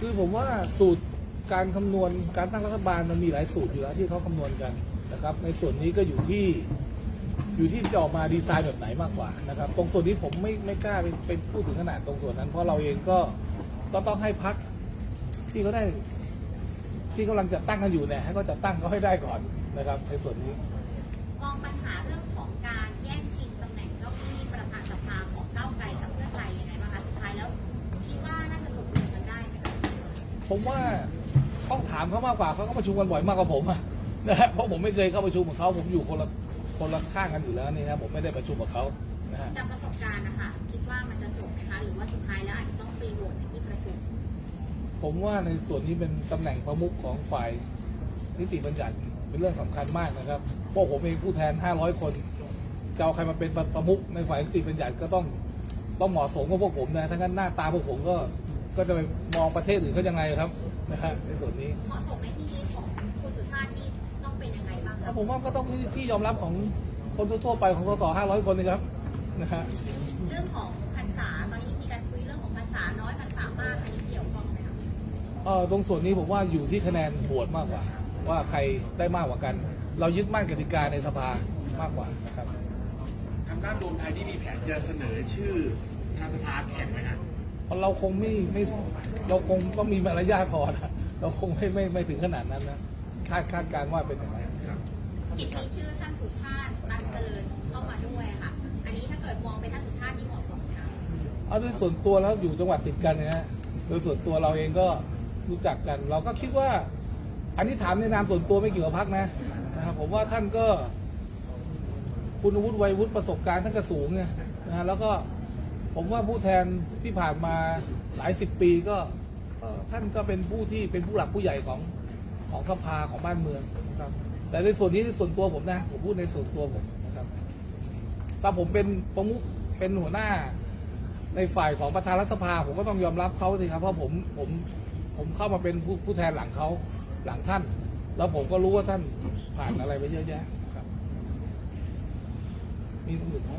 คือผมว่าสูตรการคำนวณการตั้งรัฐบาลมันมีหลายสูตรอยู่แล้วที่เขาคำนวณกันนะครับ ในส่วนนี้ก็อยู่ที่อยู่ที่จะออกมาดีไซน์แบบไหนมากกว่านะครับ ตรงส่วนนี้ผมไม่ไม่กล้าไปไปพูดถึงขนาดตรงส่วนนั้น เพราะเราเองก็ก็ต้องให้พักที่เขาได้ ที่กำลังจัดตั้งกันอยู่เนี่ยให้เขาจัดตั้งเขาให้ได้ก่อนนะครับ ในส่วนนี้มองปัญหาเรื่องของการ ผมว่าต้องถามเขามากกว่าเขาก็ประชุมกันบ่อยมากกว่าผมอะนะฮะเพราะผมไม่เคยเข้าประชุมกับเขาผมอยู่คนละคนละข้างกันอยู่แล้วนี่นะผมไม่ได้ประชุมกับเขานะฮะจากประสบการณ์นะคะคิดว่ามันจะจบไหมคะหรือว่าสุดท้ายแล้วอาจจะต้องฟรีโหวตในที่ประชุมผมว่าในส่วนนี้เป็นตำแหน่งประมุขของฝ่ายนิติบัญญัติเป็นเรื่องสำคัญมากนะครับเพราะผมเองผู้แทน 500 คนจะเอาใครมาเป็นประมุขในฝ่ายนิติบัญญัติก็ต้องต้องเหมาะสมกับพวกผมนะถ้างั้นหน้าตาพวกผมก็ ก็จะไปมองประเทศอื่นเขายังไงครับนะฮะในส่วนนี้เหมาะสมในที่นี้ของคุณสุชาตินี่ต้องเป็นยังไงบ้างคะผมว่าก็ต้องที่ที่ยอมรับของคนทั่วๆไปของสส500คนนะครับนะฮะเรื่องของพรรษาตอนนี้มีการคุยเรื่องของพรรษาน้อยพรรษามากอันนี้เกี่ยวข้องไหมคะเออตรงส่วนนี้ผมว่าอยู่ที่คะแนนโหวตมากกว่า ว่าใครได้มากกว่ากัน เรายึดมั่นกติกาในสภามากกว่านะครับทางด้านรวมไทยนี่มีแผนจะเสนอชื่อทางสภาแข่งไหมฮะเพราะ เราคงไม่ไม่เราคงต้องมีมารยาทพอนะเราคงไม่ไม่ไม่ถึงขนาดนั้นนะคาดคาดการณ์ว่าเป็นอย่างไรครับเห็นมีชื่อท่านสุชาติตันเจริญเข้ามาด้วยค่ะ อันนี้ถ้าเกิดมองไปท่านสุชาตินี่เหมาะสมไหมคะเอาโดยส่วนตัวแล้วอยู่จังหวัดติดกันนะฮะโดยส่วนตัวเราเองก็รู้จักกัน เราก็คิดว่า อันนี้ถามในนามส่วนตัวไม่เกี่ยวกับพักนะนะครับผมว่าท่านก็ คุณวุฒิวัยวุฒิประสบการณ์ท่านก็สูงไงนะฮะแล้วก็ ผมว่าผู้แทนที่ผ่านมาหลายสิบปีก็ท่านก็เป็นผู้ที่เป็นผู้หลักผู้ใหญ่ของของสภาของบ้านเมืองนะครับ แต่ในส่วนนี้ในส่วนตัวผมนะผมพูดในส่วนตัวผมนะครับถ้าผมเป็นประมุขเป็นหัวหน้าในฝ่ายของประธานรัฐสภา ผมก็ต้องยอมรับเขาสิครับเพราะผมผมผมเข้ามาเป็นผู้ผู้แทนหลังเขาหลังท่าน แล้วผมก็รู้ว่าท่านผ่านอะไรไปเยอะแยะครับ มีตรงอื่นไหม